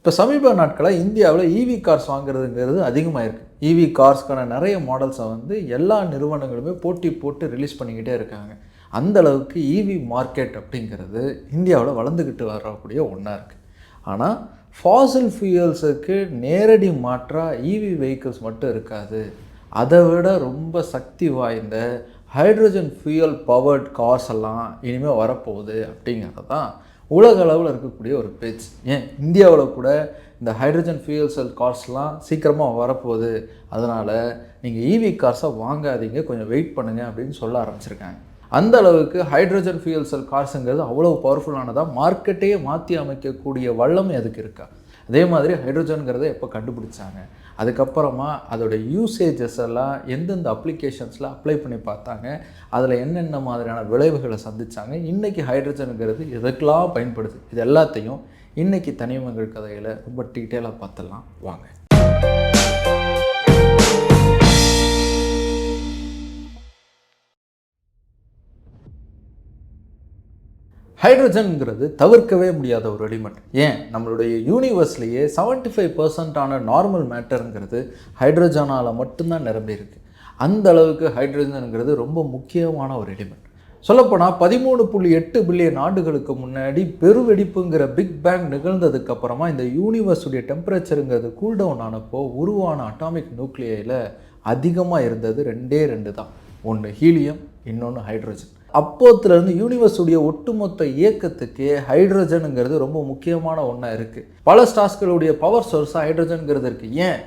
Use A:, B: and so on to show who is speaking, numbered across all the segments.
A: இப்போ சமீப நாட்களாக இந்தியாவில் இவி கார்ஸ் வாங்குறதுங்கிறது அதிகமாக இருக்குது இவி கார்ஸ்க்கான நிறைய மாடல்ஸை வந்து எல்லா நிறுவனங்களுமே போட்டி போட்டு ரிலீஸ் பண்ணிக்கிட்டே இருக்காங்க. அந்த அளவுக்கு இவி மார்க்கெட் அப்படிங்கிறது இந்தியாவில் வளர்ந்துக்கிட்டு வரக்கூடிய ஒன்றா இருக்குது ஆனால் ஃபாசில் ஃபியூயல்ஸுக்கு நேரடி மாற்றாக இவி வெஹிக்கிள்ஸ் மட்டும் இருக்காது. அதை விட ரொம்ப சக்தி வாய்ந்த ஹைட்ரஜன் ஃபியூயல் பவர்ட் கார்ஸ் எல்லாம் இனிமேல் வரப்போகுது அப்படிங்கிறது தான் உலக அளவில் இருக்கக்கூடிய ஒரு பேச்சு. ஏன்? இந்தியாவில் கூட இந்த ஹைட்ரஜன் ஃபியூயல் செல் கார்ஸ்லாம் சீக்கிரமாக வரப்போகுது. அதனால் நீங்கள் இவி கார்ஸை வாங்காதீங்க. கொஞ்சம் வெயிட் பண்ணுங்கள் அப்படின்னு சொல்ல ஆரம்பிச்சிருக்காங்க. அந்த அளவுக்கு ஹைட்ரஜன் ஃபியூயல் செல் கார்ஸுங்கிறது அவ்வளோ பவர்ஃபுல்லானதாக மார்க்கெட்டையே மாற்றி அமைக்கக்கூடிய வல்லமை அதுக்கு இருக்கா? அதே மாதிரி ஹைட்ரஜனுங்கிறத எப்போ கண்டுபிடிச்சாங்க? அதுக்கப்புறமா அதோட யூசேஜஸ் எல்லாம் எந்தெந்த அப்ளிகேஷன்ஸில் அப்ளை பண்ணி பார்த்தாங்க. அதில் என்னென்ன மாதிரியான விளைவுகளை சந்திச்சாங்க. இன்றைக்கி ஹைட்ரஜனுங்கிறது எதுக்கெல்லாம் பயன்படுது? இது எல்லாத்தையும் இன்றைக்கி தனிமங்கள் கதையில் ரொம்ப டீட்டெயிலாக பார்த்துடலாம். வாங்க. ஹைட்ரஜன்ங்கிறது தவிர்க்கவே முடியாத ஒரு எலிமெண்ட் ஏன்? நம்மளுடைய யூனிவர்ஸ்லேயே செவன்ட்டி ஃபைவ் பர்சன்டான நார்மல் மேட்டருங்கிறது ஹைட்ரஜனால் மட்டும்தான் நிரம்பியிருக்கு அந்த அளவுக்கு ஹைட்ரஜனுங்கிறது ரொம்ப முக்கியமான ஒரு எலிமெண்ட் சொல்லப்போனால் பதிமூணு புள்ளி எட்டு பில்லியன் ஆண்டுகளுக்கு முன்னாடி பெருவெடிப்புங்கிற பிக் பேங் நிகழ்ந்ததுக்கப்புறமா இந்த யூனிவர்ஸுடைய டெம்பரேச்சருங்கிறது கூல்டவுன் ஆனப்போ உருவான அட்டாமிக் நியூக்ளியில் அதிகமாக இருந்தது ரெண்டே ரெண்டு தான். ஒன்று ஹீலியம் இன்னொன்று ஹைட்ரஜன் அப்போத்துலேருந்து யூனிவர்ஸுடைய ஒட்டுமொத்த இயக்கத்துக்கு ஹைட்ரஜனுங்கிறது ரொம்ப முக்கியமான ஒன்றா இருக்குது பல ஸ்டார்ஸ்களுடைய பவர் சோர்ஸாக ஹைட்ரஜனுங்கிறது இருக்குது ஏன்?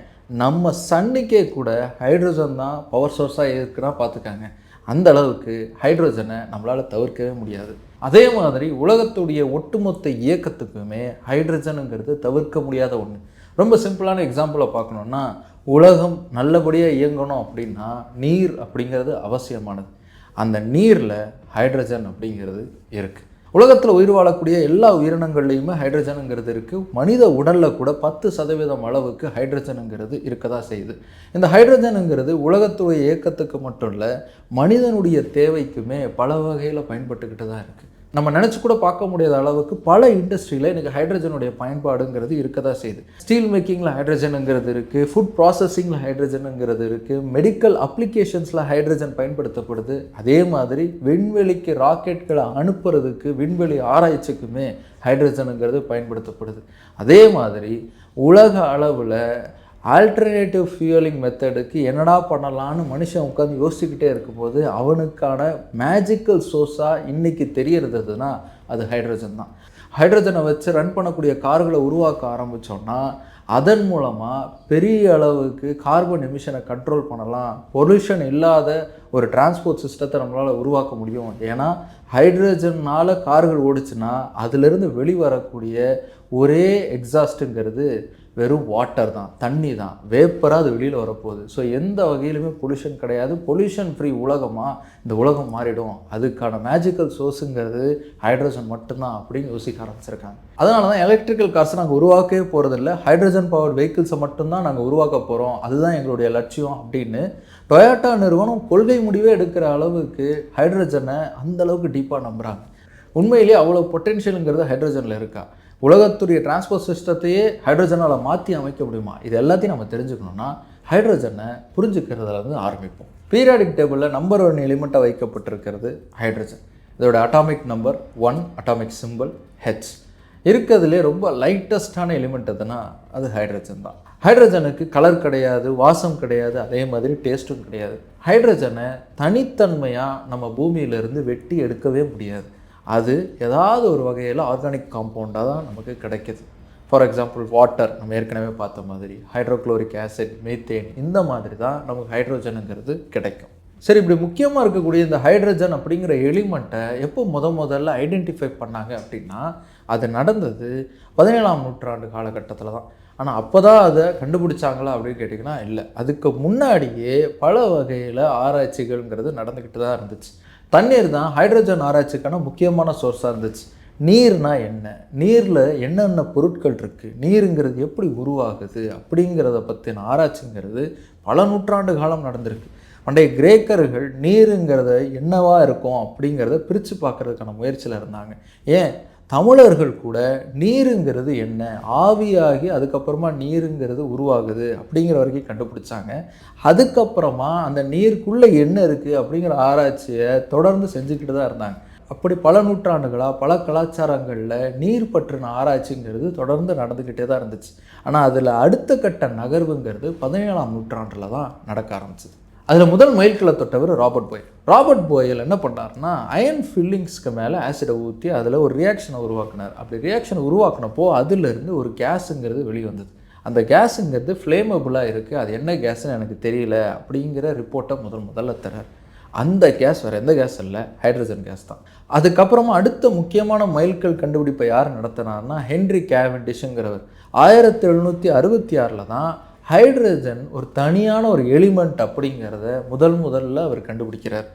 A: நம்ம சன்னுக்கே கூட ஹைட்ரஜன் தான் பவர் சோர்ஸாக இருக்குன்னா பார்த்துக்காங்க. அந்த அளவுக்கு ஹைட்ரஜனை நம்மளால் தவிர்க்கவே முடியாது. அதே மாதிரி உலகத்துடைய ஒட்டுமொத்த இயக்கத்துக்குமே ஹைட்ரஜனுங்கிறது தவிர்க்க முடியாத ஒன்று ரொம்ப சிம்பிளான எக்ஸாம்பிளை பார்க்கணுன்னா உலகம் நல்லபடியாக இயங்கணும் அப்படின்னா நீர் அப்படிங்கிறது அவசியமானது. அந்த நீரில் ஹைட்ரஜன் அப்படிங்கிறது இருக்குது உலகத்தில் உயிர் வாழக்கூடிய எல்லா உயிரினங்கள்லேயுமே ஹைட்ரஜனுங்கிறது இருக்குது மனித உடலில் கூட பத்து சதவீதம் அளவுக்கு ஹைட்ரஜனுங்கிறது இருக்க தான் செய்யுது. இந்த ஹைட்ரஜனுங்கிறது உலகத்துடைய இயக்கத்துக்கு மட்டும் இல்லை மனிதனுடைய தேவைக்குமே பல வகையில் பயன்பட்டுக்கிட்டு தான் இருக்குது நம்ம நினச்சி கூட பார்க்க முடியாத அளவுக்கு பல இண்டஸ்ட்ரியில் எனக்கு ஹைட்ரஜனுடைய பயன்பாடுங்கிறது இருக்க தான் செய்யுது. ஸ்டீல் மேக்கிங்கில் ஹைட்ரஜனுங்கிறது இருக்குது ஃபுட் ப்ராசஸிங்கில் ஹைட்ரஜனுங்கிறது இருக்குது மெடிக்கல் அப்ளிகேஷன்ஸில் ஹைட்ரஜன் பயன்படுத்தப்படுது. அதே மாதிரி விண்வெளிக்கு ராக்கெட்களை அனுப்புறதுக்கு விண்வெளி ஆராய்ச்சிக்குமே ஹைட்ரஜனுங்கிறது பயன்படுத்தப்படுது. அதே மாதிரி உலக அளவில் ஆல்டர்னேட்டிவ் ஃபியூலிங் மெத்தடுக்கு என்னடா பண்ணலான்னு மனுஷன் உட்காந்து யோசிச்சுக்கிட்டே இருக்கும்போது அவனுக்கான மேஜிக்கல் சோர்ஸாக இன்றைக்கி தெரியறதுன்னா அது ஹைட்ரஜன் தான். ஹைட்ரஜனை வச்சு ரன் பண்ணக்கூடிய கார்களை உருவாக்க ஆரம்பித்தோன்னா அதன் மூலமாக பெரிய அளவுக்கு கார்பன் எமிஷனை கண்ட்ரோல் பண்ணலாம். பொல்யூஷன் இல்லாத ஒரு டிரான்ஸ்போர்ட் சிஸ்டத்தை நம்மளால் உருவாக்க முடியும். ஏன்னா ஹைட்ரஜன்னால் கார்கள் ஓடிச்சுன்னா அதிலிருந்து வெளிவரக்கூடிய ஒரே எக்ஸாஸ்ட்டுங்கிறது வெறும் வாட்டர் தான் தண்ணி தான். வேப்பராக அது வெளியில் வரப்போகுது. ஸோ எந்த வகையிலுமே பொல்யூஷன் கிடையாது. பொல்யூஷன் ஃப்ரீ உலகமாக இந்த உலகம் மாறிடும். அதுக்கான மேஜிக்கல் சோர்ஸுங்கிறது ஹைட்ரஜன் மட்டும்தான் அப்படின்னு யோசிக்க ஆரம்பிச்சிருக்காங்க. அதனால தான் எலக்ட்ரிக்கல் கார்ஸ் நாங்கள் உருவாக்கவே போகிறதில்ல ஹைட்ரஜன் பவர் வெஹிக்கிள்ஸை மட்டும்தான் நாங்கள் உருவாக்க போகிறோம் அதுதான் எங்களுடைய லட்சியம் அப்படின்னு டொயோட்டா நிறுவனம் கொள்கை முடிவே எடுக்கிற அளவுக்கு ஹைட்ரஜனை அந்தளவுக்கு டீப்பாக நம்புகிறாங்க உண்மையிலேயே அவ்வளோ பொட்டென்ஷியலுங்கிறது ஹைட்ரஜனில் இருக்கா? உலகத்துடைய டிரான்ஸ்போர்ட் சிஸ்டத்தையே ஹைட்ரஜனால் மாற்றி அமைக்க முடியுமா? இது எல்லாத்தையும் நம்ம தெரிஞ்சுக்கணுன்னா ஹைட்ரஜனை புரிஞ்சுக்கிறதுலருந்து ஆரம்பிப்போம். பீரியாடிக் டேபிளில் நம்பர் ஒன் எலிமெண்ட்டாக வைக்கப்பட்டிருக்கிறது ஹைட்ரஜன் இதோட atomic number one atomic simple H இருக்கிறதுலே ரொம்ப லைட்டஸ்டான எலிமெண்ட் எதுனா அது ஹைட்ரஜன் தான். ஹைட்ரஜனுக்கு கலர் கிடையாது வாசம் கிடையாது அதே மாதிரி டேஸ்ட்டும் கிடையாது. ஹைட்ரஜனை தனித்தன்மையாக நம்ம பூமியிலிருந்து வெட்டி எடுக்கவே முடியாது. அது ஏதாவது ஒரு வகையில் ஆர்கானிக் காம்பவுண்டாக தான் நமக்கு கிடைக்கிது. ஃபார் எக்ஸாம்பிள் வாட்டர் நம்ம ஏற்கனவே பார்த்த மாதிரி ஹைட்ரோக்ளோரிக் ஆசிட் மீத்தேன் இந்த மாதிரி தான் நமக்கு ஹைட்ரோஜனுங்கிறது கிடைக்கும். சரி இப்படி முக்கியமாக இருக்கக்கூடிய இந்த ஹைட்ரஜன் அப்படிங்கிற எலிமெண்ட்டை எப்போ முத முதல்ல ஐடென்டிஃபை பண்ணாங்க அப்படின்னா அது நடந்தது பதினேழாம் நூற்றாண்டு காலகட்டத்தில் தான். ஆனால் அப்போ தான் அதை கண்டுபிடிச்சாங்களா அப்படின்னு கேட்டிங்கன்னா இல்லை. அதுக்கு முன்னாடியே பல வகையில் ஆராய்ச்சிகள்ங்கிறது நடந்துக்கிட்டு தான் இருந்துச்சு. தண்ணீர் தான் ஹைட்ரஜன் ஆராய்ச்சிக்கான முக்கியமான சோர்ஸாக இருந்துச்சு. நீர்னா என்ன? நீரில் என்னென்ன பொருட்கள் இருக்குது நீருங்கிறது எப்படி உருவாகுது? அப்படிங்கிறத பற்றின ஆராய்ச்சிங்கிறது பல நூற்றாண்டு காலம் நடந்திருக்கு. பண்டைய கிரேக்கர்கள் நீருங்கிறத என்னவா இருக்கும் அப்படிங்கிறத பிரித்து பார்க்குறதுக்கான முயற்சியில் இருந்தாங்க. ஏன்? தமிழர்கள் கூட நீருங்கிறது என்ன? ஆவியாகி அதுக்கப்புறமா நீருங்கிறது உருவாகுது அப்படிங்கிற வரைக்கும் கண்டுபிடிச்சாங்க. அதுக்கப்புறமா அந்த நீருக்குள்ளே என்ன இருக்குது அப்படிங்கிற ஆராய்ச்சியை தொடர்ந்து செஞ்சுக்கிட்டு தான் இருந்தாங்க. அப்படி பல நூற்றாண்டுகளாக பல கலாச்சாரங்களில் நீர் பற்றின ஆராய்ச்சிங்கிறது தொடர்ந்து நடந்துக்கிட்டே தான் இருந்துச்சு. ஆனால் அதில் அடுத்த கட்ட நகர்வுங்கிறது பதினேழாம் நூற்றாண்டில் தான் நடக்க ஆரம்பிச்சது. அதில் முதல் மயில்களை தொட்டவர் ராபர்ட் போயல் ராபர்ட் போயல் என்ன பண்ணார்னா அயன் ஃபில்லிங்ஸ்க்கு மேலே ஆசிடை ஊற்றி அதில் ஒரு ரியாக்ஷனை உருவாக்குனார். அப்படி ரியாக்ஷனை உருவாக்குனப்போ அதிலிருந்து ஒரு கேஸுங்கிறது வெளியே வந்தது. அந்த கேஸுங்கிறது ஃப்ளேமபுளாக இருக்குது அது என்ன கேஸ்ன்னு எனக்கு தெரியல அப்படிங்கிற ரிப்போர்ட்டை முதல் முதல்ல தரார் அந்த கேஸ் வேறு எந்த கேஸ் இல்லை ஹைட்ரஜன் கேஸ் தான். அதுக்கப்புறமா அடுத்த முக்கியமான மைல்கல் கண்டுபிடிப்பை யார் நடத்தினார்னா ஹென்ரி கேவன்டிஷுங்கிறவர் ஆயிரத்தி எழுநூற்றி அறுபத்தி ஆறில் தான் ஹைட்ரஜன் ஒரு தனியான ஒரு எலிமெண்ட் அப்படிங்கிறத முதல் முதல்ல அவர் கண்டுபிடிக்கிறார்.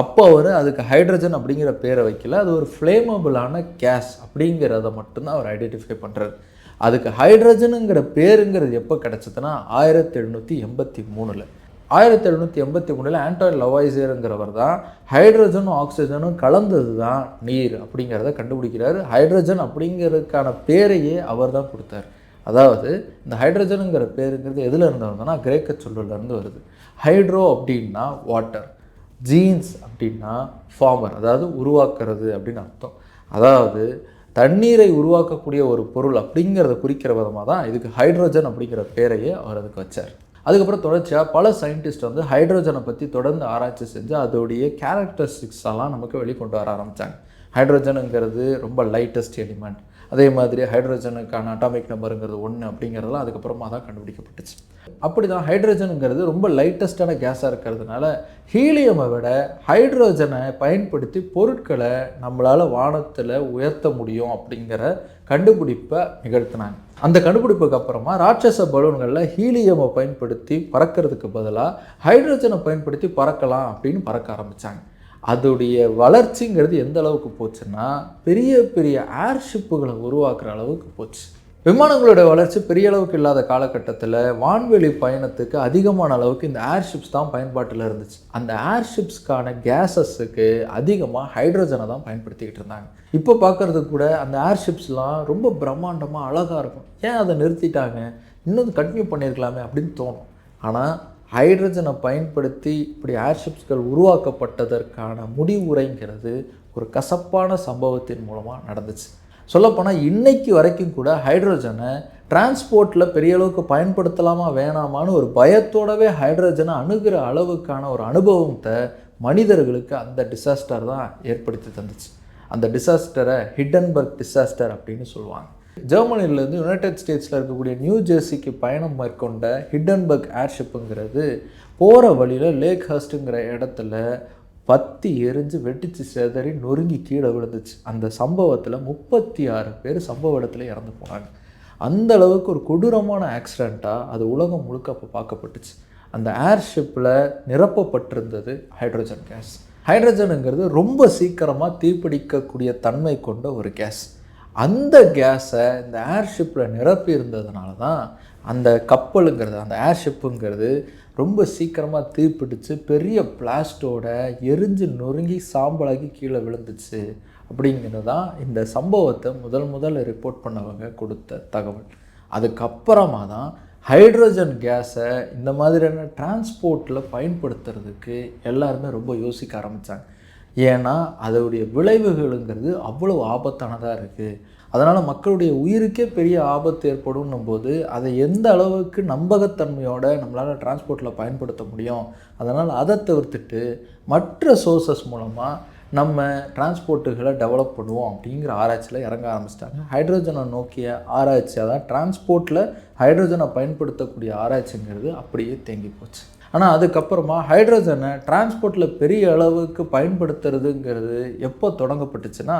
A: அப்போ அவர் அதுக்கு ஹைட்ரஜன் அப்படிங்கிற பேரை வைக்கல. அது ஒரு ஃப்ளேமபிளான கேஸ் அப்படிங்கிறத மட்டும்தான் அவர் ஐடென்டிஃபை பண்ணுறார் அதுக்கு ஹைட்ரஜனுங்கிற பேருங்கிறது எப்போ கிடச்சதுன்னா ஆயிரத்தி எழுநூற்றி எண்பத்தி மூணில். ஆயிரத்தி எழுநூற்றி எண்பத்தி மூணில் ஆண்டோய் லவாய்சேருங்கிறவர் தான் ஹைட்ரஜனும் ஆக்சிஜனும் கலந்தது தான் நீர் அப்படிங்கிறத கண்டுபிடிக்கிறாரு. ஹைட்ரஜன் அப்படிங்கிறதுக்கான பேரையே அவர் தான் கொடுத்தார். அதாவது இந்த ஹைட்ரஜனுங்கிற பேருங்கிறது எதில் இருந்து வருதுன்னா கிரேக்க சொல்லுலேருந்து வருது. ஹைட்ரோ அப்படின்னா வாட்டர் ஜீன்ஸ் அப்படின்னா ஃபார்மர் அதாவது உருவாக்குறது அப்படின்னு அர்த்தம். அதாவது தண்ணீரை உருவாக்கக்கூடிய ஒரு பொருள் அப்படிங்கிறத குறிக்கிற விதமாக தான் இதுக்கு ஹைட்ரோஜன் அப்படிங்கிற பேரையே அவர் அதுக்கு வச்சார். அதுக்கப்புறம் தொடர்ச்சியாக பல சயின்டிஸ்ட் வந்து ஹைட்ரோஜனை பற்றி தொடர்ந்து ஆராய்ச்சி செஞ்சு அதோடைய கேரக்டரிஸ்டிக்ஸ் எல்லாம் நமக்கு வெளிக்கொண்டு வர ஆரம்பித்தாங்க ஹைட்ரோஜனுங்கிறது ரொம்ப லைட்டஸ்ட் எலிமெண்ட் அதே மாதிரி ஹைட்ரஜனுக்கான அட்டாமிக் நம்பருங்கிறது ஒன்று அப்படிங்கிறதெல்லாம் அதுக்கப்புறமா தான் கண்டுபிடிக்கப்பட்டுச்சு. அப்படி தான் ஹைட்ரஜனுங்கிறது ரொம்ப லைட்டஸ்டான கேஸாக இருக்கிறதுனால ஹீலியமை விட ஹைட்ரஜனை பயன்படுத்தி பொருட்களை நம்மளால் வானத்தில் உயர்த்த முடியும் அப்படிங்கிற கண்டுபிடிப்பை நிகழ்த்தினாங்க. அந்த கண்டுபிடிப்புக்கு அப்புறமா ராட்சச பலூன்களில் ஹீலியமை பயன்படுத்தி பறக்கிறதுக்கு பதிலாக ஹைட்ரஜனை பயன்படுத்தி பறக்கலாம் அப்படின்னு பறக்க ஆரம்பித்தாங்க அதோடைய வளர்ச்சிங்கிறது எந்த அளவுக்கு போச்சுன்னா பெரிய பெரிய ஏர்ஷிப்புகளை உருவாக்குற அளவுக்கு போச்சு. விமானங்களோட வளர்ச்சி பெரிய அளவுக்கு இல்லாத காலகட்டத்தில் வான்வெளி பயணத்துக்கு அதிகமான அளவுக்கு இந்த ஏர்ஷிப்ஸ் தான் பயன்பாட்டில் இருந்துச்சு. அந்த ஏர்ஷிப்ஸ்க்கான கேஸஸுக்கு அதிகமாக ஹைட்ரஜனை தான் பயன்படுத்திக்கிட்டு இருந்தாங்க. இப்போ பார்க்குறது கூட அந்த ஏர்ஷிப்ஸ்லாம் ரொம்ப பிரம்மாண்டமாக அழகாக இருக்கும். ஏன் அதை நிறுத்திட்டாங்க? இன்னும் கண்டினியூ பண்ணியிருக்கலாமே அப்படின்னு தோணும். ஆனால் ஹைட்ரஜனை பயன்படுத்தி இப்படி ஏர்ஷிப்ஸ்கள் உருவாக்கப்பட்டதற்கான முடிவுரைங்கிறது ஒரு கசப்பான சம்பவத்தின் மூலமாக நடந்துச்சு. சொல்லப்போனால் இன்னைக்கு வரைக்கும் கூட ஹைட்ரஜனை டிரான்ஸ்போர்ட்டில் பெரிய அளவுக்கு பயன்படுத்தலாமா வேணாமான்னு ஒரு பயத்தோடவே ஹைட்ரஜனை அணுகிற அளவுக்கான ஒரு அனுபவத்தை மனிதர்களுக்கு அந்த டிசாஸ்டர் தான் ஏற்படுத்தி தந்துச்சு. அந்த டிசாஸ்டரை ஹிடன்பர்க் டிசாஸ்டர் அப்படின்னு சொல்லுவாங்க. ஜெர்மனிலேருந்து யுனைடெட் ஸ்டேட்ஸில் இருக்கக்கூடிய நியூ ஜெர்சிக்கு பயணம் மேற்கொண்ட ஹிடன்பர்க் ஏர்ஷிப்புங்கிறது போகிற வழியில் லேக் ஹர்ஸ்ட்டுங்கிற இடத்துல பத்தி எரிஞ்சு வெட்டிச்சு செதறி நொறுங்கி கீழே விழுந்துச்சு. அந்த சம்பவத்தில் முப்பத்தி ஆறு பேர் சம்பவ இடத்துல இறந்து போனாங்க. அந்த அளவுக்கு ஒரு கொடூரமான ஆக்சிடெண்ட்டாக அது உலகம் முழுக்க அப்போ பார்க்கப்பட்டுச்சு. அந்த ஏர்ஷிப்பில் நிரப்பப்பட்டிருந்தது ஹைட்ரஜன் கேஸ் ஹைட்ரஜனுங்கிறது ரொம்ப சீக்கிரமாக தீப்பிடிக்கக்கூடிய தன்மை கொண்ட ஒரு கேஸ் அந்த கேஸை இந்த ஏர்ஷிப்பில் நிரப்பி இருந்ததுனால தான் அந்த கப்பலுங்கிறது அந்த ஏர்ஷிப்புங்கிறது ரொம்ப சீக்கிரமாக தீப்பிடிச்சு பெரிய பிளாஸ்டோட எரிஞ்சு நொறுங்கி சாம்பலாகி கீழே விழுந்துச்சு அப்படிங்கிறது தான் இந்த சம்பவத்தை முதல் முதல்ல ரிப்போர்ட் பண்ணவங்க கொடுத்த தகவல். அதுக்கப்புறமா தான் ஹைட்ரஜன் கேஸை இந்த மாதிரியான டிரான்ஸ்போர்ட்டில் பயன்படுத்துறதுக்கு எல்லாருமே ரொம்ப யோசிக்க ஆரம்பித்தாங்க ஏன்னா அதோடைய விளைவுகளுங்கிறது அவ்வளோ ஆபத்தானதாக இருக்குது அதனால் மக்களுடைய உயிருக்கே பெரிய ஆபத்து ஏற்படும் போது அதை எந்த அளவுக்கு நம்பகத்தன்மையோட நம்மளால் டிரான்ஸ்போர்ட்டில் பயன்படுத்த முடியும் அதனால் அதை தவிர்த்துட்டு மற்ற சோர்சஸ் மூலமாக நம்ம டிரான்ஸ்போர்ட்டுகளை டெவலப் பண்ணுவோம் அப்படிங்கிற ஆராய்ச்சியில் இறங்க ஆரம்பிச்சிட்டாங்க. ஹைட்ரஜனை நோக்கிய ஆராய்ச்சி அதான் டிரான்ஸ்போர்ட்டில் ஹைட்ரஜனை பயன்படுத்தக்கூடிய ஆராய்ச்சிங்கிறது அப்படியே தேங்கி போச்சு. ஆனால் அதுக்கப்புறமா ஹைட்ரஜனை டிரான்ஸ்போர்ட்டில் பெரிய அளவுக்கு பயன்படுத்துறதுங்கிறது எப்போ தொடங்கப்பட்டுச்சுன்னா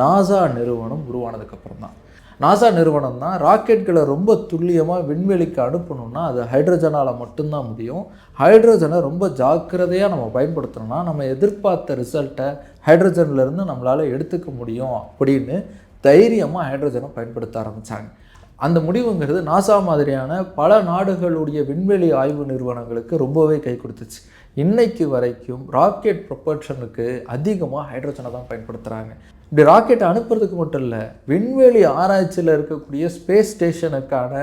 A: நாசா நிறுவனம் உருவானதுக்கப்புறம் தான் நாசா நிறுவனம் தான் ராக்கெட்களை ரொம்ப துல்லியமாக விண்வெளிக்கு அனுப்பணும்னா அது ஹைட்ரஜனால் மட்டும்தான் முடியும். ஹைட்ரஜனை ரொம்ப ஜாக்கிரதையாக நம்ம பயன்படுத்தணும்னா நம்ம எதிர்பார்த்த ரிசல்ட்டை ஹைட்ரஜன்லேருந்து நம்மளால் எடுத்துக்க முடியும் அப்படின்னு தைரியமாக ஹைட்ரஜனை பயன்படுத்த ஆரம்பித்தாங்க அந்த முடிவுங்கிறது நாசா மாதிரியான பல நாடுகளுடைய விண்வெளி ஆய்வு நிறுவனங்களுக்கு ரொம்பவே கை கொடுத்துச்சு. இன்னைக்கு வரைக்கும் ராக்கெட் ப்ரொபல்ஷனுக்கு அதிகமாக ஹைட்ரஜனை தான் பயன்படுத்துகிறாங்க இப்படி ராக்கெட் அனுப்புறதுக்கு மட்டும் இல்லை விண்வெளி ஆராய்ச்சியில் இருக்கக்கூடிய ஸ்பேஸ் ஸ்டேஷனுக்கான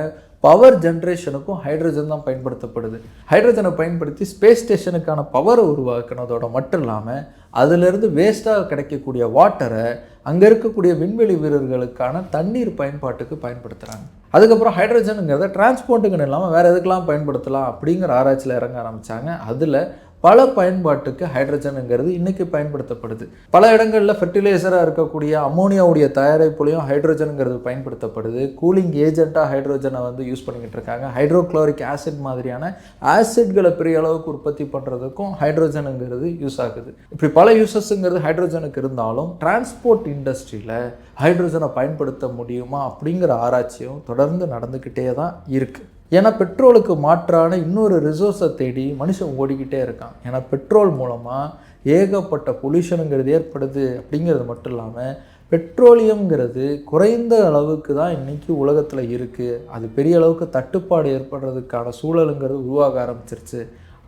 A: பவர் ஜென்ரேஷனுக்கும் ஹைட்ரஜன் தான் பயன்படுத்தப்படுது. ஹைட்ரஜனை பயன்படுத்தி ஸ்பேஸ் ஸ்டேஷனுக்கான பவரை உருவாக்குனதோட மட்டும் இல்லாமல் அதிலிருந்து வேஸ்ட்டாக கிடைக்கக்கூடிய வாட்டரை அங்கே இருக்கக்கூடிய விண்வெளி வீரர்களுக்கான தண்ணீர் பயன்பாட்டுக்கு பயன்படுத்துகிறாங்க அதுக்கப்புறம் ஹைட்ரஜனுங்கிறத டிரான்ஸ்போர்ட்டுக்குன்னு இல்லாமல் வேறு எதுக்கெல்லாம் பயன்படுத்தலாம் அப்படிங்கிற ஆராய்ச்சியில் இறங்க ஆரம்பித்தாங்க அதில் பல பயன்பாட்டுக்கு ஹைட்ரஜனுங்கிறது இன்றைக்கி பயன்படுத்தப்படுது. பல இடங்களில் ஃபெர்டிலைசராக இருக்கக்கூடிய அமோனியாவுடைய தயாரிப்புலையும் ஹைட்ரஜனுங்கிறது பயன்படுத்தப்படுது. கூலிங் ஏஜென்ட்டாக ஹைட்ரஜனை வந்து யூஸ் பண்ணிக்கிட்டு இருக்காங்க. ஹைட்ரோக்ளோரிக் ஆசிட் மாதிரியான ஆசிட்களை பெரிய அளவுக்கு உற்பத்தி பண்ணுறதுக்கும் ஹைட்ரஜனுங்கிறது யூஸ் ஆகுது. இப்படி பல யூசஸ்ங்கிறது ஹைட்ரஜனுக்கு இருந்தாலும் டிரான்ஸ்போர்ட் இண்டஸ்ட்ரியில் ஹைட்ரஜனை பயன்படுத்த முடியுமா அப்படிங்கிற ஆராய்ச்சியும் தொடர்ந்து நடந்துக்கிட்டே தான் இருக்குது ஏன்னா பெட்ரோலுக்கு மாற்றான இன்னொரு ரிசோர்ஸை தேடி மனுஷன் ஓடிக்கிட்டே இருக்கான். ஏன்னா பெட்ரோல் மூலமாக ஏகப்பட்ட பொல்யூஷனுங்கிறது ஏற்படுது அப்படிங்கிறது மட்டும் இல்லாமல் பெட்ரோலியம்ங்கிறது குறைந்த அளவுக்கு தான் இன்றைக்கி உலகத்தில் இருக்குது அது பெரிய அளவுக்கு தட்டுப்பாடு ஏற்படுறதுக்கான சூழலுங்கிறது உருவாக ஆரம்பிச்சிருச்சு.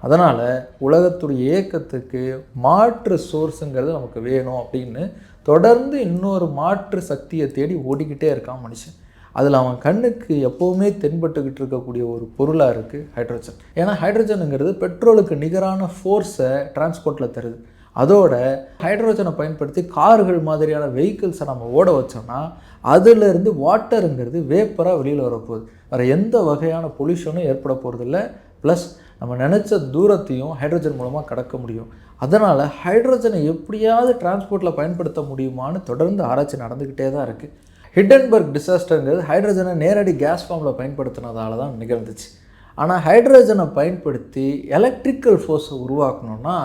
A: அதனால் உலகத்துடைய இயக்கத்துக்கு மாற்று சோர்ஸுங்கிறது நமக்கு வேணும் அப்படின்னு தொடர்ந்து இன்னொரு மாற்று சக்தியை தேடி ஓடிக்கிட்டே இருக்கான் மனுஷன். அதில் அவன் கண்ணுக்கு எப்போவுமே தென்பட்டுக்கிட்டு இருக்கக்கூடிய ஒரு பொருளாக இருக்குது ஹைட்ரஜன் ஏன்னா ஹைட்ரஜனுங்கிறது பெட்ரோலுக்கு நிகரான ஃபோர்ஸை டிரான்ஸ்போர்ட்டில் தருது. அதோட ஹைட்ரஜனை பயன்படுத்தி கார்கள் மாதிரியான வெஹிக்கிள்ஸை நம்ம ஓட வச்சோம்னா அதுலேருந்து வாட்டருங்கிறது வேப்பராக வெளியில் வரப்போகுது. வேறு எந்த வகையான பொல்யூஷனும் ஏற்பட போகிறதில்ல ப்ளஸ் நம்ம நினச்ச தூரத்தையும் ஹைட்ரஜன் மூலமாக கடக்க முடியும். அதனால் ஹைட்ரஜனை எப்படியாவது டிரான்ஸ்போர்ட்டில் பயன்படுத்த முடியுமான்னு தொடர்ந்து ஆராய்ச்சி நடந்துக்கிட்டே தான் இருக்குது ஹிடன்பர்க் டிசாஸ்டருங்கிறது ஹைட்ரஜனை நேரடி கேஸ் ஃபார்மில் பயன்படுத்தினதால தான் நிகழ்ந்துச்சு. ஆனால் ஹைட்ரஜனை பயன்படுத்தி எலக்ட்ரிக்கல் ஃபோர்ஸை உருவாக்கணும்னா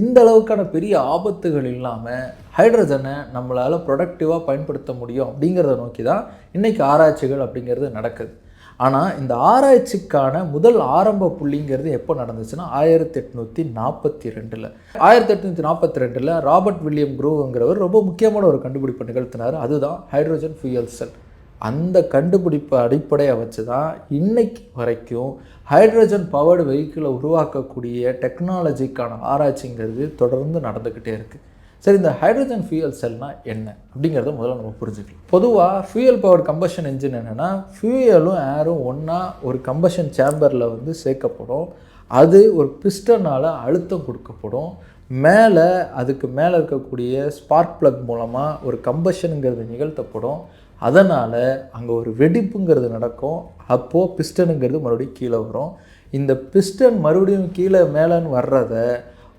A: இந்த அளவுக்கான பெரிய ஆபத்துகள் இல்லாமல் ஹைட்ரஜனை நம்மளால் ப்ரொடக்டிவாக பயன்படுத்த முடியும் அப்படிங்கிறத நோக்கி தான் இன்றைக்கி ஆராய்ச்சிகள் அப்படிங்கிறது நடக்குது. ஆனால் இந்த ஆராய்ச்சிக்கான முதல் ஆரம்ப புள்ளிங்கிறது எப்போ நடந்துச்சுன்னா ஆயிரத்தி எட்நூற்றி நாற்பத்தி ரெண்டில் ஆயிரத்தி எட்நூற்றி நாற்பத்தி ரெண்டில் ராபர்ட் வில்லியம் குரூவுங்கிறவர் ரொம்ப முக்கியமான ஒரு கண்டுபிடிப்பு நிகழ்த்தினார். அதுதான் ஹைட்ரோஜன் ஃபியூயல் செல். அந்த கண்டுபிடிப்பை அடிப்படையாக வச்சு தான் இன்னைக்கு வரைக்கும் ஹைட்ரஜன் பவர்டு வெஹிக்கிளை உருவாக்கக்கூடிய டெக்னாலஜிக்கான ஆராய்ச்சிங்கிறது தொடர்ந்து நடந்துக்கிட்டே இருக்குது சரி இந்த ஹைட்ரஜன் ஃபியூயல் செல்னால் என்ன? அப்படிங்கிறத முதல்ல நம்ம புரிஞ்சுக்கலாம். பொதுவாக ஃபியூயல் பவர் கம்பஷன் என்ஜின் என்னென்னா ஃபியூயலும் ஏரும் ஒன்றா ஒரு கம்பஷன் சேம்பரில் வந்து சேர்க்கப்படும். அது ஒரு பிஸ்டனால் அழுத்தம் கொடுக்கப்படும். மேலே அதுக்கு மேலே இருக்கக்கூடிய ஸ்பார்க் ப்ளக் மூலமாக ஒரு கம்பஷனுங்கிறது நிகழ்த்தப்படும். அதனால் அங்கே ஒரு வெடிப்புங்கிறது நடக்கும். அப்போது பிஸ்டனுங்கிறது மறுபடியும் கீழே வரும். இந்த பிஸ்டன் மறுபடியும் கீழே மேலேன்னு வர்றதை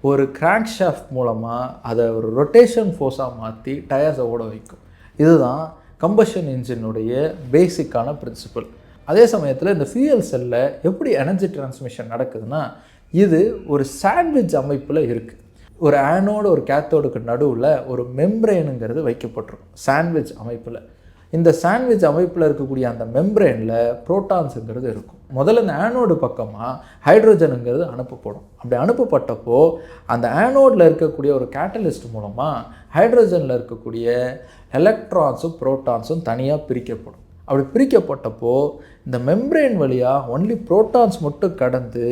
A: ஒரு கிராங்க் ஷாஃப்ட் மூலமாக அதை ஒரு ரொட்டேஷன் ஃபோர்ஸாக மாற்றி டயர்ஸை ஓட வைக்கும். இதுதான் கம்பஷன் இன்ஜினுடைய பேசிக்கான பிரின்சிபல் அதே சமயத்தில் இந்த ஃபியூயல் செல்லில் எப்படி எனர்ஜி டிரான்ஸ்மிஷன் நடக்குதுன்னா இது ஒரு சாண்ட்விச் அமைப்பில் இருக்குது ஒரு ஆனோடு ஒரு கேத்தோடுக்கு நடுவில் ஒரு மெம்ப்ரெயினுங்கிறது வைக்கப்பட்டிருக்கும். சாண்ட்விச் அமைப்பில். இந்த சாண்ட்விச் அமைப்பில் இருக்கக்கூடிய அந்த மெம்ப்ரெயினில் ப்ரோட்டான்ஸுங்கிறது இருக்கும். முதல்ல இந்த ஆனோடு பக்கமாக ஹைட்ரோஜனுங்கிறது அனுப்பப்படும். அப்படி அனுப்பப்பட்டப்போ அந்த ஆனோடில் இருக்கக்கூடிய ஒரு கேட்டலிஸ்ட் மூலமாக ஹைட்ரோஜனில் இருக்கக்கூடிய எலக்ட்ரான்ஸும் ப்ரோட்டான்ஸும் தனியாக பிரிக்கப்படும். அப்படி பிரிக்கப்பட்டப்போ இந்த மெம்ப்ரெயின் வழியாக ஒன்லி ப்ரோட்டான்ஸ் மட்டும் கடந்து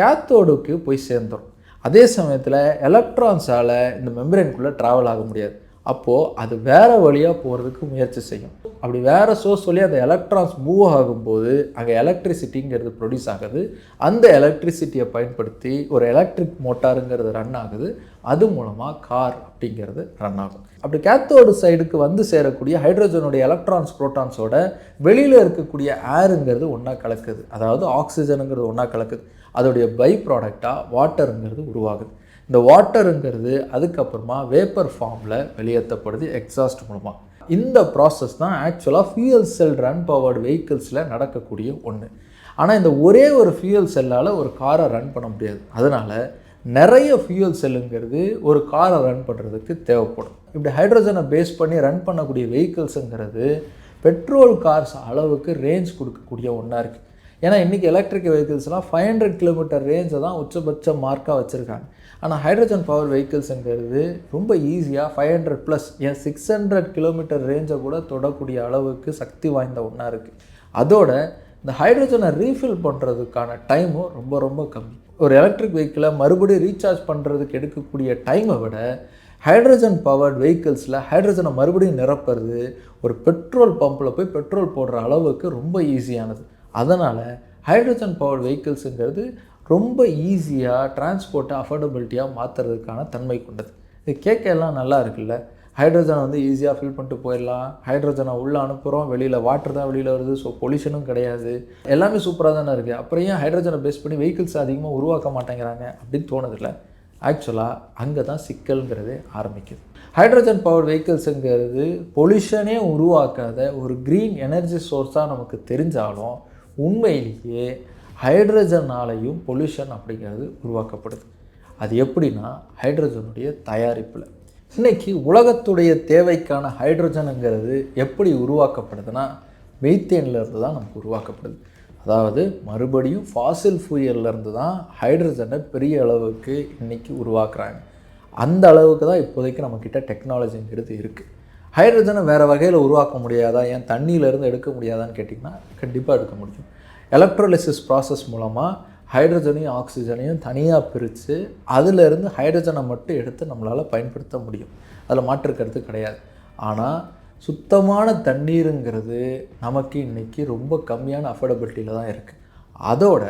A: கேத்தோடுக்கு போய் சேர்ந்துடும் அதே சமயத்தில் எலக்ட்ரான்ஸால் இந்த மெம்பரேனுக்குள்ளே ட்ராவல் ஆக முடியாது. அப்போது அது வேறு வழியாக போகிறதுக்கு முயற்சி செய்யும். அப்படி வேறு சோர்ஸ் சொல்லி அந்த எலக்ட்ரான்ஸ் மூவ் ஆகும்போது அங்கே எலக்ட்ரிசிட்டிங்கிறது ப்ரொடியூஸ் ஆகுது. அந்த எலக்ட்ரிசிட்டியை பயன்படுத்தி ஒரு எலக்ட்ரிக் மோட்டாருங்கிறது ரன் ஆகுது. அது மூலமாக கார் அப்படிங்கிறது ரன் ஆகும். அப்படி கேத்தோடு சைடுக்கு வந்து சேரக்கூடிய ஹைட்ரஜனுடைய எலக்ட்ரான்ஸ் ப்ரோட்டான்ஸோட வெளியில் இருக்கக்கூடிய ஏருங்கிறது ஒன்றா கலக்குது. அதாவது ஆக்சிஜனுங்கிறது ஒன்றா கலக்குது. அதோடைய பை ப்ராடக்டாக வாட்டருங்கிறது உருவாகுது. இந்த வாட்டருங்கிறது அதுக்கப்புறமா வேப்பர் ஃபார்மில் வெளியேற்றப்படுது எக்ஸாஸ்ட் மூலமாக இந்த ப்ராசஸ் தான் ஆக்சுவலாக ஃபியூயல் செல் ரன் பவர்டு வெஹிக்கிள்ஸில் நடக்கக்கூடிய ஒன்று ஆனால் இந்த ஒரே ஒரு ஃபியூயல் செல்லால் ஒரு காரை ரன் பண்ண முடியாது. அதனால் நிறைய ஃபியூயல் செல்லுங்கிறது ஒரு காரை ரன் பண்ணுறதுக்கு தேவைப்படும். இப்படி ஹைட்ரஜனை பேஸ் பண்ணி ரன் பண்ணக்கூடிய வெஹிக்கிள்ஸுங்கிறது பெட்ரோல் கார்ஸ் அளவுக்கு ரேஞ்ச் கொடுக்கக்கூடிய ஒன்றா இருக்குது ஏன்னா இன்றைக்கி எலக்ட்ரிக் வெஹிக்கிள்ஸ்லாம் ஃபைவ் ஹண்ட்ரட் கிலோமீட்டர் ரேஞ்சை தான் உச்சபட்ச மார்க்காக வச்சுருக்காங்க. ஆனால் ஹைட்ரஜன் பவர் வெஹிக்கிள்ஸுங்கிறது ரொம்ப ஈஸியாக ஃபைவ் ஹண்ட்ரட் ப்ளஸ் ஏன் சிக்ஸ் ஹண்ட்ரட் கிலோமீட்டர் ரேஞ்சை கூட தொடக்கூடிய அளவுக்கு சக்தி வாய்ந்த ஒன்றா இருக்குது அதோட இந்த ஹைட்ரஜனை ரீஃபில் பண்ணுறதுக்கான டைமும் ரொம்ப ரொம்ப கம்மி. ஒரு எலக்ட்ரிக் வெஹிக்கிளை மறுபடியும் ரீசார்ஜ் பண்ணுறதுக்கு எடுக்கக்கூடிய டைமை விட ஹைட்ரஜன் பவர்ட் வெஹிக்கிள்ஸில் ஹைட்ரஜனை மறுபடியும் நிரப்புறது ஒரு பெட்ரோல் பம்பில் போய் பெட்ரோல் போடுற அளவுக்கு ரொம்ப ஈஸியானது அதனால் ஹைட்ரஜன் பவர் வெஹிக்கிள்ஸுங்கிறது ரொம்ப ஈஸியாக டிரான்ஸ்போர்ட்டை அஃபோர்டபிலிட்டியாக மாற்றுறதுக்கான தன்மை கொண்டது. இது கேட்க எல்லாம் நல்லா இருக்குல்ல? ஹைட்ரஜனை வந்து ஈஸியாக ஃபில் பண்ணிட்டு போயிடலாம். ஹைட்ரஜனை உள்ளே அனுப்புகிறோம் வெளியில் வாட்டர் தான் வெளியில் வருது ஸோ பொல்யூஷனும் கிடையாது. எல்லாமே சூப்பராக தானே இருக்குது அப்புறம் ஏன் ஹைட்ரஜனை பேஸ் பண்ணி வெஹிக்கிள்ஸ் அதிகமாக உருவாக்க மாட்டேங்கிறாங்க அப்படின்னு தோணுதில்ல? ஆக்சுவலாக அங்கே தான் சிக்கல்ங்கிறது ஆரம்பிக்குது. ஹைட்ரஜன் பவர் வெஹிக்கிள்ஸுங்கிறது பொல்யூஷனே உருவாக்காத ஒரு க்ரீன் எனர்ஜி சோர்ஸாக நமக்கு தெரிஞ்சாலும் உண்மையிலேயே ஹைட்ரஜனாலையும் பொல்யூஷன் அப்படிங்கிறது உருவாக்கப்படுது. அது எப்படின்னா ஹைட்ரஜனுடைய தயாரிப்பில். இன்னைக்கு உலகத்துடைய தேவைக்கான ஹைட்ரஜனுங்கிறது எப்படி உருவாக்கப்படுதுன்னா மெய்த்தேன்லேருந்து தான் நமக்கு உருவாக்கப்படுது. அதாவது மறுபடியும் ஃபாசில் ஃபியூயல்லேருந்து தான் ஹைட்ரஜனை பெரிய அளவுக்கு இன்றைக்கி உருவாக்குறாங்க. அந்த அளவுக்கு தான் இப்போதைக்கு நம்மக்கிட்ட டெக்னாலஜிங்கிறது இருக்குது ஹைட்ரஜனை வேறு வகையில் உருவாக்க முடியாதா? ஏன் தண்ணியிலேருந்து எடுக்க முடியாதான்னு கேட்டிங்கன்னா கண்டிப்பாக எடுக்க முடியும். எலக்ட்ரோலிசிஸ் ப்ராசஸ் மூலமாக ஹைட்ரஜனையும் ஆக்சிஜனையும் தனியாக பிரித்து அதிலிருந்து ஹைட்ரஜனை மட்டும் எடுத்து நம்மளால் பயன்படுத்த முடியும். அதில் மாற்று கருத்து கிடையாது. ஆனால் சுத்தமான தண்ணீருங்கிறது நமக்கு இன்றைக்கி ரொம்ப கம்மியான அஃபோர்டபிலிட்டியில் தான் இருக்குது அதோட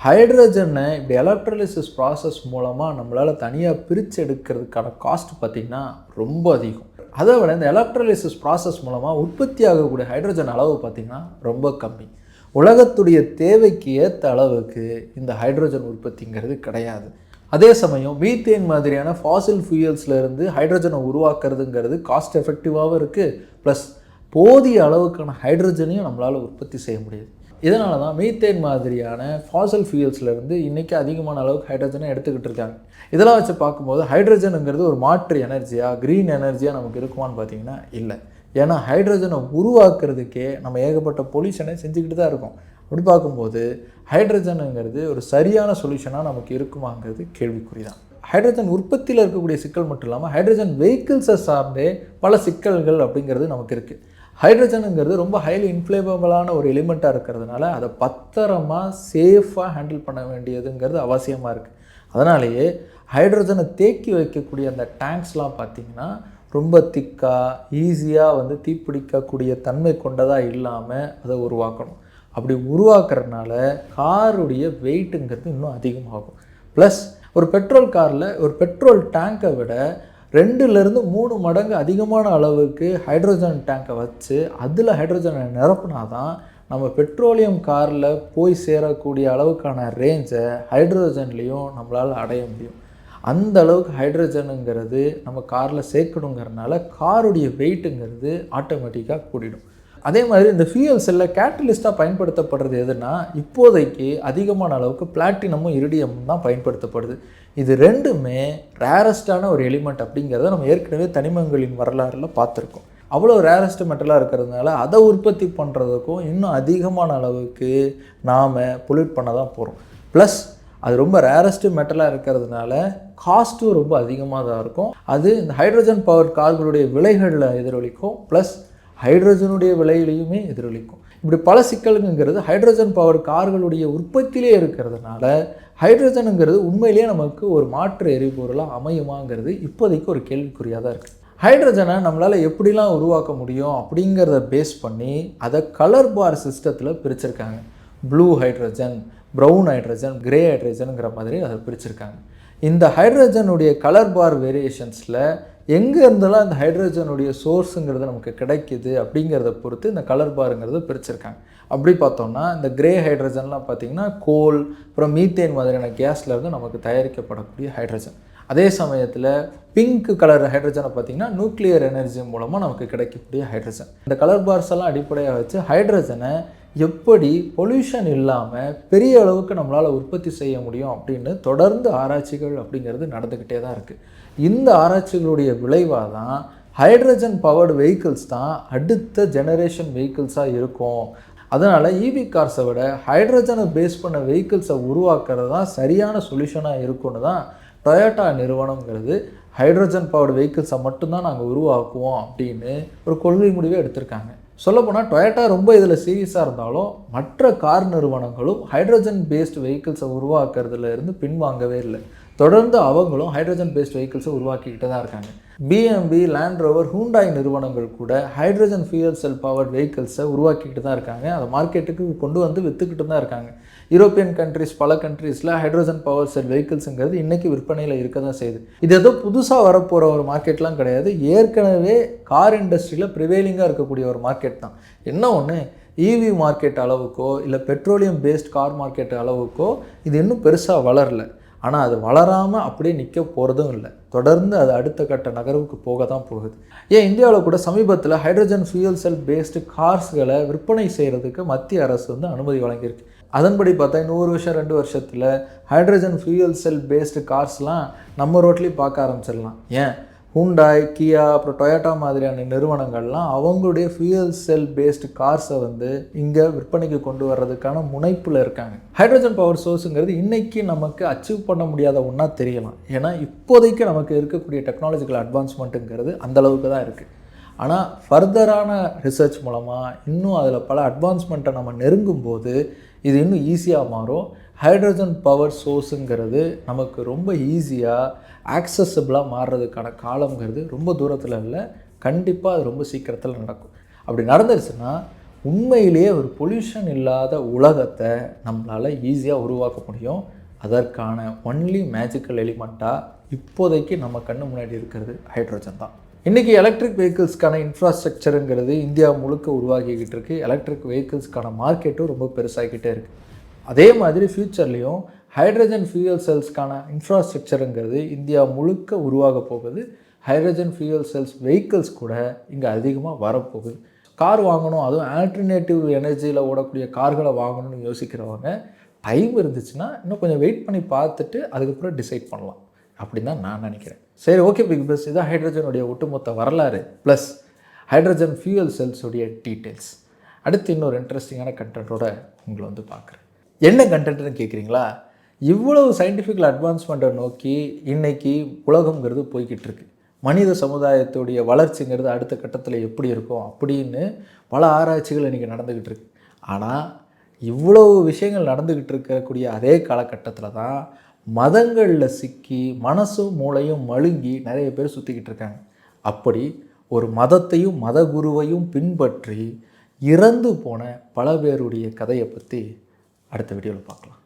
A: ஹைட்ரஜனை இப்படி எலக்ட்ரலிசிஸ் ப்ராசஸ் மூலமாக நம்மளால் தனியாக பிரித்து எடுக்கிறதுக்கான காஸ்ட் பார்த்திங்கன்னா ரொம்ப அதிகம். அதை விட இந்த எலக்ட்ரோலிசிஸ் ப்ராசஸ் மூலமாக உற்பத்தி ஆகக்கூடிய ஹைட்ரஜன் அளவு பார்த்திங்கன்னா ரொம்ப கம்மி. உலகத்துடைய தேவைக்கு ஏற்ற அளவுக்கு இந்த ஹைட்ரஜன் உற்பத்திங்கிறது கிடையாது. அதே சமயம் மீத்தேன் மாதிரியான ஃபாசில் ஃபியூயல்ஸ்லேருந்து ஹைட்ரஜனை உருவாக்குறதுங்கிறது காஸ்ட் எஃபெக்டிவாகவும் இருக்குது ப்ளஸ் போதிய அளவுக்கான ஹைட்ரஜனையும் நம்மளால் உற்பத்தி செய்ய முடியுது. இதனால தான் மீத்தேன் மாதிரியான ஃபாசல் ஃபியூயல்ஸ்லேருந்து இன்றைக்கி அதிகமான அளவுக்கு ஹைட்ரஜனை எடுத்துக்கிட்டு இருக்காங்க. இதெல்லாம் வச்சு பார்க்கும்போது ஹைட்ரஜனுங்கிறது ஒரு மாற்று எனர்ஜியாக க்ரீன் எனர்ஜியாக நமக்கு இருக்குமான்னு பார்த்தீங்கன்னா இல்லை. ஏன்னா ஹைட்ரஜனை உருவாக்குறதுக்கே நம்ம ஏகப்பட்ட பொல்யூஷனை செஞ்சுக்கிட்டு தான் இருக்கோம். அப்படி பார்க்கும்போது ஹைட்ரஜனுங்கிறது ஒரு சரியான சொல்யூஷனாக நமக்கு இருக்குமாங்கிறது கேள்விக்குறி தான் ஹைட்ரஜன் உற்பத்தியில் இருக்கக்கூடிய சிக்கல் மட்டும் இல்லாமல் ஹைட்ரஜன் வெஹிக்கிள்ஸை சார்ந்தே பல சிக்கல்கள் அப்படிங்கிறது நமக்கு இருக்குது ஹைட்ரஜனுங்கிறது ரொம்ப ஹைலி இன்ஃப்ளேமபிளான ஒரு எலிமெண்ட்டாக இருக்கிறதுனால அதை பத்திரமா சேஃபாக ஹேண்டில் பண்ண வேண்டியதுங்கிறது அவசியமாக இருக்குது அதனாலேயே ஹைட்ரஜனை தேக்கி வைக்கக்கூடிய அந்த டேங்க்ஸ்லாம் பார்த்திங்கன்னா ரொம்ப திக்காக ஈஸியாக வந்து தீப்பிடிக்கக்கூடிய தன்மை கொண்டதாக இல்லாமல் அதை உருவாக்கணும். அப்படி உருவாக்குறதுனால காருடைய வெயிட்டுங்கிறது இன்னும் அதிகமாகும். ப்ளஸ் ஒரு பெட்ரோல் காரில் ஒரு பெட்ரோல் டேங்கை விட ரெண்டுலேருந்து மூணு மடங்கு அதிகமான அளவுக்கு ஹைட்ரோஜன் டேங்கை வச்சு அதில் ஹைட்ரோஜனை நிரப்புனா தான் நம்ம பெட்ரோலியம் காரில் போய் சேரக்கூடிய அளவுக்கான ரேஞ்சை ஹைட்ரோஜன்லேயும் நம்மளால் அடைய முடியும். அந்த அளவுக்கு ஹைட்ரஜனுங்கிறது நம்ம காரில் சேர்க்கணுங்கிறனால காருடைய வெயிட்டுங்கிறது ஆட்டோமேட்டிக்காக கூடிடும். அதே மாதிரி இந்த ஃபியூயல் செல்லில் கேட்டலிஸ்ட்டாக பயன்படுத்தப்படுறது எதுனா இப்போதைக்கு அதிகமான அளவுக்கு பிளாட்டினமும் இரிடியமும் தான் பயன்படுத்தப்படுது. இது ரெண்டுமே ரேரஸ்டான ஒரு எலிமெண்ட் அப்படிங்கிறத நம்ம ஏற்கனவே தனிமங்களின் வரலாறில் பார்த்துருக்கோம். அவ்வளோ ரேரஸ்ட் மெட்டலாக இருக்கிறதுனால அதை உற்பத்தி பண்ணுறதுக்கும் இன்னும் அதிகமான அளவுக்கு நாம் பொல்யூட் பண்ண தான் போகிறோம் ப்ளஸ் அது ரொம்ப ரேரஸ்ட் மெட்டலாக இருக்கிறதுனால காஸ்ட்டும் ரொம்ப அதிகமாக தான் இருக்கும். அது இந்த ஹைட்ரஜன் பவர் கார்களுடைய விலைகளில் எதிரொலிக்கும். ப்ளஸ் ஹைட்ரஜனுடைய விலையிலையுமே எதிரொலிக்கும். இப்படி பல சிக்கலுங்கிறது ஹைட்ரஜன் பவர் கார்களுடைய உற்பத்தியிலே இருக்கிறதுனால ஹைட்ரஜனுங்கிறது உண்மையிலேயே நமக்கு ஒரு மாற்று எரிபொருளாக அமையுமாங்கிறது இப்போதைக்கு ஒரு கேள்விக்குறியாக தான் இருக்குது ஹைட்ரஜனை நம்மளால் எப்படிலாம் உருவாக்க முடியும் அப்படிங்கிறத பேஸ் பண்ணி அதை கலர் பார் சிஸ்டத்தில் பிரிச்சிருக்காங்க. Blue hydrogen brown hydrogen grey ஹைட்ரஜனுங்கிற மாதிரி அதை பிரிச்சிருக்காங்க. இந்த ஹைட்ரஜனுடைய கலர் பார் வேரியேஷன்ஸில் எங்கே இருந்தெல்லாம் இந்த ஹைட்ரஜனுடைய சோர்ஸுங்கிறது நமக்கு கிடைக்குது அப்படிங்கிறத பொறுத்து இந்த கலர் பாருங்கிறத பிரிச்சிருக்காங்க. அப்படி பார்த்தோம்னா இந்த கிரே ஹைட்ரஜன்லாம் பார்த்திங்கன்னா கோல் அப்புறம் மீத்தேன் மாதிரியான கேஸ்லேருந்து நமக்கு தயாரிக்கப்படக்கூடிய ஹைட்ரஜன் அதே சமயத்தில் பிங்க் கலர் ஹைட்ரஜனை பார்த்திங்கன்னா நியூக்ளியர் எனர்ஜி மூலமாக நமக்கு கிடைக்கக்கூடிய ஹைட்ரஜன் இந்த கலர் பார்ஸ் எல்லாம் அடிப்படையாக வச்சு ஹைட்ரஜனை எப்படி பொல்யூஷன் இல்லாமல் பெரிய அளவுக்கு நம்மளால் உற்பத்தி செய்ய முடியும் அப்படின்னு தொடர்ந்து ஆராய்ச்சிகள் அப்படிங்கிறது நடந்துக்கிட்டே தான் இருக்குது இந்த ஆராய்ச்சிகளுடைய விளைவாக தான் ஹைட்ரஜன் பவர்டு வெஹிக்கிள்ஸ் தான் அடுத்த ஜெனரேஷன் வெஹிக்கிள்ஸாக இருக்கும். அதனால் இவி கார்ஸை விட ஹைட்ரஜனை பேஸ் பண்ண வெஹிக்கிள்ஸை உருவாக்குறது தான் சரியான சொல்யூஷனாக இருக்கும்னு தான் டொயோட்டா நிறுவனங்கிறது ஹைட்ரஜன் பவர்டு வெஹிக்கிள்ஸை மட்டும்தான் நாங்கள் உருவாக்குவோம் அப்படின்னு ஒரு கொள்கை முடிவே எடுத்திருக்காங்க. சொல்லப்போனால் டொயோட்டா ரொம்ப இதில் சீரியஸாக இருந்தாலும் மற்ற கார் நிறுவனங்களும் ஹைட்ரஜன் பேஸ்டு வெஹிக்கிள்ஸை உருவாக்குறதுல இருந்து பின்வாங்கவே இல்லை. தொடர்ந்து அவங்களும் ஹைட்ரஜன் பேஸ்ட் வெஹிக்கிள்ஸை உருவாக்கிக்கிட்டு தான் இருக்காங்க. பிஎம்பி லேண்ட் ரோவர் ஹூண்டாய் நிறுவனங்கள் கூட ஹைட்ரஜன் ஃபியூயல் செல் பவர்ட் வெஹிக்கிள்ஸை உருவாக்கிக்கிட்டு தான் இருக்காங்க. அதை மார்க்கெட்டுக்கு கொண்டு வந்து விற்றுக்கிட்டு தான் இருக்காங்க. யூரோப்பியன் கண்ட்ரிஸ் பல கண்ட்ரீஸில் ஹைட்ரஜன் பவர் செல் வெஹிக்கிள்ஸுங்கிறது இன்றைக்கி விற்பனையில் இருக்க தான் செய்யுது. இது ஏதோ புதுசாக வரப்போகிற ஒரு மார்க்கெட்லாம் கிடையாது. ஏற்கனவே கார் இண்டஸ்ட்ரியில் ப்ரிவேலிங்காக இருக்கக்கூடிய ஒரு மார்க்கெட் தான். என்ன ஒன்று இவி மார்க்கெட் அளவுக்கோ இல்லை பெட்ரோலியம் பேஸ்ட் கார் மார்க்கெட் அளவுக்கோ இது இன்னும் பெருசாக வளரல. ஆனால் அது வளராமல் அப்படியே நிற்க போகிறதும் இல்லை. தொடர்ந்து அது அடுத்த கட்ட நகர்வுக்கு போக தான் போகுது. ஏன் இந்தியாவில் கூட சமீபத்தில் ஹைட்ரஜன் ஃபியூயல் செல் பேஸ்டு கார்ஸ்களை விற்பனை செய்கிறதுக்கு மத்திய அரசு வந்து அனுமதி வழங்கியிருக்கு. அதன்படி பார்த்தா நூறு வருஷம் ரெண்டு வருஷத்தில் ஹைட்ரஜன் ஃபியூயல் செல் பேஸ்டு கார்ஸ்லாம் நம்ம ரோட்லேயும் பார்க்க ஆரம்பிச்சிடலாம். ஏன்? ஹூண்டாய் கியா அப்புறம் டொயோட்டா மாதிரியான நிறுவனங்கள்லாம் அவங்களுடைய ஃபியூயல் செல் பேஸ்டு கார்ஸை வந்து இங்கே விற்பனைக்கு கொண்டு வர்றதுக்கான முனைப்பில் இருக்காங்க. ஹைட்ரஜன் பவர் சோர்ஸுங்கிறது இன்றைக்கி நமக்கு அச்சீவ் பண்ண முடியாத ஒன்றா தெரியலாம். ஏன்னா இப்போதைக்கு நமக்கு இருக்கக்கூடிய டெக்னாலஜிக்கல் அட்வான்ஸ்மெண்ட்டுங்கிறது அந்தளவுக்கு தான் இருக்குது ஆனால் ஃபர்தரான ரிசர்ச் மூலமாக இன்னும் அதில் பல அட்வான்ஸ்மெண்ட்டை நம்ம நெருங்கும் போது இது இன்னும் ஈஸியாக மாறும். ஹைட்ரஜன் பவர் சோர்ஸுங்கிறது நமக்கு ரொம்ப ஈஸியாக ஆக்சசபிளாக மாறுறதுக்கான காலங்கிறது ரொம்ப தூரத்தில் இல்லை. கண்டிப்பாக அது ரொம்ப சீக்கிரத்தில் நடக்கும். அப்படி நடந்துருச்சுன்னா உண்மையிலேயே ஒரு பொல்யூஷன் இல்லாத உலகத்தை நம்மளால் ஈஸியாக உருவாக்க முடியும். அதற்கான ஒன்லி மேஜிக்கல் எலிமெண்ட்டாக இப்போதைக்கு நம்ம கண்ணு முன்னாடி இருக்கிறது ஹைட்ரோஜன் தான். இன்றைக்கி எலக்ட்ரிக் வெஹிக்கிள்ஸ்க்கான இன்ஃப்ராஸ்ட்ரக்சருங்கிறது இந்தியா முழுக்க உருவாகிக்கிட்டு இருக்குது எலக்ட்ரிக் வெஹிக்கிள்ஸ்க்கான மார்க்கெட்டும் ரொம்ப பெருசாகிக்கிட்டே இருக்குது அதே மாதிரி ஃப்யூச்சர்லேயும் ஹைட்ரஜன் ஃபியூயல் செல்ஸ்க்கான இன்ஃப்ராஸ்ட்ரக்சருங்கிறது இந்தியா முழுக்க உருவாக போகுது. ஹைட்ரஜன் ஃபியூயல் செல்ஸ் வெஹிக்கிள்ஸ் கூட இங்கே அதிகமாக வரப்போகுது. கார் வாங்கணும் அதுவும் ஆல்டர்னேட்டிவ் எனர்ஜியில் ஓடக்கூடிய கார்களை வாங்கணும்னு யோசிக்கிறவங்க டைம் இருந்துச்சுன்னா இன்னும் கொஞ்சம் வெயிட் பண்ணி பார்த்துட்டு அதுக்கப்புறம் டிசைட் பண்ணலாம். அப்படின்னு தான் நான் நினைக்கிறேன். சரி ஓகே பிக் பஸ் இதான் ஹைட்ரஜனுடைய ஒட்டுமொத்த வரலாறு. ப்ளஸ் ஹைட்ரஜன் ஃபியூயல் செல்ஸுடைய டீட்டெயில்ஸ் அடுத்து இன்னொரு இன்ட்ரெஸ்டிங்கான கண்டென்ட்டோட உங்களை வந்து பார்க்குறேன். என்ன கண்டென்ட்னு கேட்குறீங்களா இவ்வளவு சயின்டிஃபிக்கல் அட்வான்ஸ்மெண்ட்டை நோக்கி இன்னைக்கு உலகங்கிறது போய்கிட்டு இருக்கு மனித சமுதாயத்துடைய வளர்ச்சிங்கிறது அடுத்த கட்டத்தில் எப்படி இருக்கும் அப்படின்னு பல ஆராய்ச்சிகள் இன்றைக்கி நடந்துக்கிட்டு இருக்கு ஆனால் இவ்வளவு விஷயங்கள் நடந்துக்கிட்டு இருக்கக்கூடிய அதே காலகட்டத்தில் தான் மதங்களில் சிக்கி மனசும் மூளையும் மழுங்கி நிறைய பேர் சுற்றிக்கிட்டு இருக்காங்க அப்படி ஒரு மதத்தையும் மத குருவையும் பின்பற்றி இறந்து போன பல பேருடைய கதையை பற்றி அடுத்த வீடியோவில் பார்க்கலாம்.